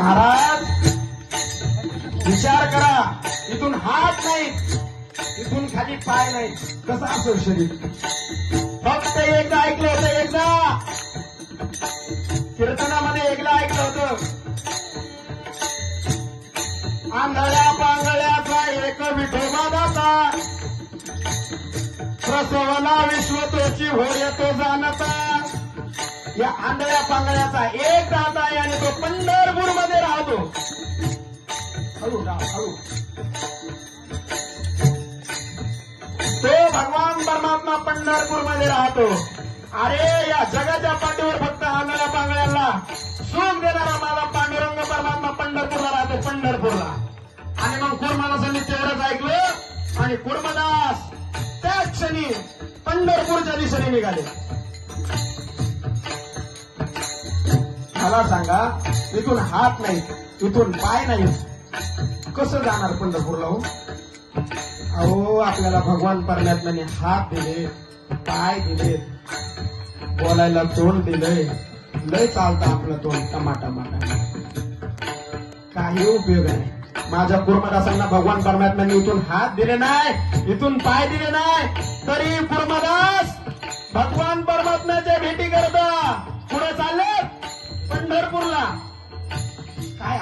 महाराज विचार करा. इथून हात नाही इथून खाली पाय नाही. कसं असं शरीर? फक्त एकदा ऐकलं होतं एकदा. कीर्तनामध्ये एकदा ऐकलं होतं. आंधळ्या पांगळ्याचा एक विठोबा दाता. प्रसवला विश्वतोची हो येतो जाणता. या आंधळ्या पांगळ्याचा एक दाता आहे आणि तो पंढरपूरमध्ये राहतो. हळू राव हळू. तो भगवान परमात्मा पंढरपूरमध्ये राहतो. अरे या जगाच्या पाठीवर फक्त आंधळ्या पांगळ्याला सुख देणारा माझा पांडुरंग परमात्मा पंढरपूरला राहतो पंढरपूरला. आणि मग कुर्मादासांनी तेवढंच ऐकलं आणि कुर्मदास त्या क्षणी पंढरपूरच्या दिशेने निघाले. मला सांगा इथून हात नाही इथून पाय नाही. कसं जाणार पंढरपूरला हो? अहो आपल्याला भगवान परमात्म्याने हात दिले पाय दिले बोलायला तोंड दिलंय. लय चालतं आपलं तोंड टमाटमाटा. काही उपयोग नाही. माझ्या कुर्मदासांना भगवान परमात्म्याने इथून हात दिले नाही इथून पाय दिले नाही. तरी कुर्मदास भगवान परमात्म्याच्या भेटी करत.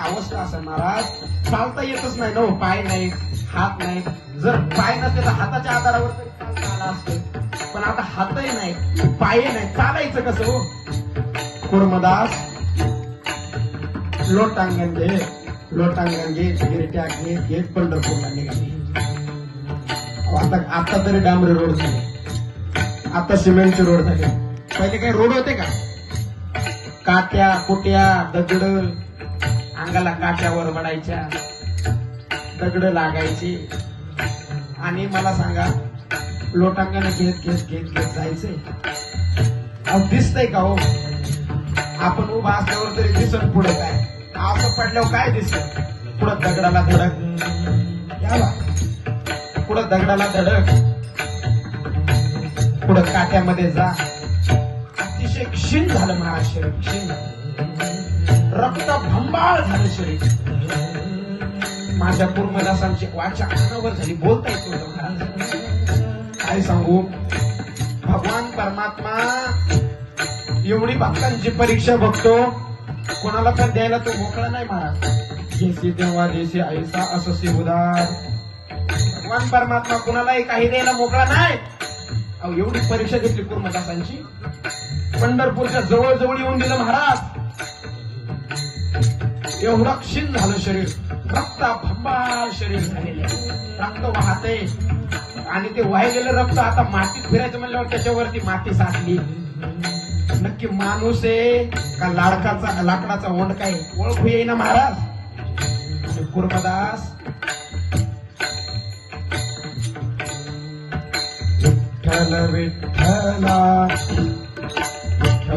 अवस्था असेल महाराज. चालता येतच नाही ना हो, पाय नाही हात नाही. जर पाय नसते तर हाताच्या आधारावर चालता पण आता हातही नाही पाय नाही. चालायचं कसं हो? कुर्मदास लोटांगण घे लोटांगण घेत गिरट्या घेत घेत पंढरपूरला निघाली आता आता तरी डांबरी रोड झाले. आता सिमेंटचे रोड झाले. पहिले काही रोड होते का? काट्या कुट्या दगड अंगाला काट्यावर पडायच्या दगड लागायची. आणि मला सांगा लोटांगण घेत घेत घेत घेत जायचे. अहो दिसतंय का हो? आपण उभा असल्यावर तरी दिसत पुढे काय? असं पडल्यावर काय दिसत पुढं दगडाला धडक. यावा पुढं दगडाला धडक. पुढं काट्यामध्ये जा. अतिशय क्षीण झालं म्हणा आश्चर्य क्षीण. झालं रक्त भंबाळ झालं शरीर. माझ्या पूर्वदासांची वाचा कानावर झाली. बोलता येत काय सांगू? भगवान परमात्मा एवढी भक्तांची परीक्षा बघतो. कोणाला पण द्यायला तो मोकळा नाही महाराज. जेसी तेव्हा जैसे ऐसा असं उदार भगवान परमात्मा कुणालाही काही द्यायला मोकळा नाही. अहो एवढी परीक्षा घेतली कुर्मदासांची पंढरपूरच्या जवळजवळ येऊन दिलं महाराज. एवढं क्षीण झालं शरीर. रक्त भंबाळ शरीर झालेलं रक्त वाहते. आणि ते वाहिलेलं रक्त आता मातीत फिरायचं म्हणल्यावर त्याच्यावरती माती साचली. नक्की माणूस आहे का लाडकाचा लाकडाचा ओंड काय? ओळखू येईना महाराज. कुर्मदास विठ्ठल विठ्ठला.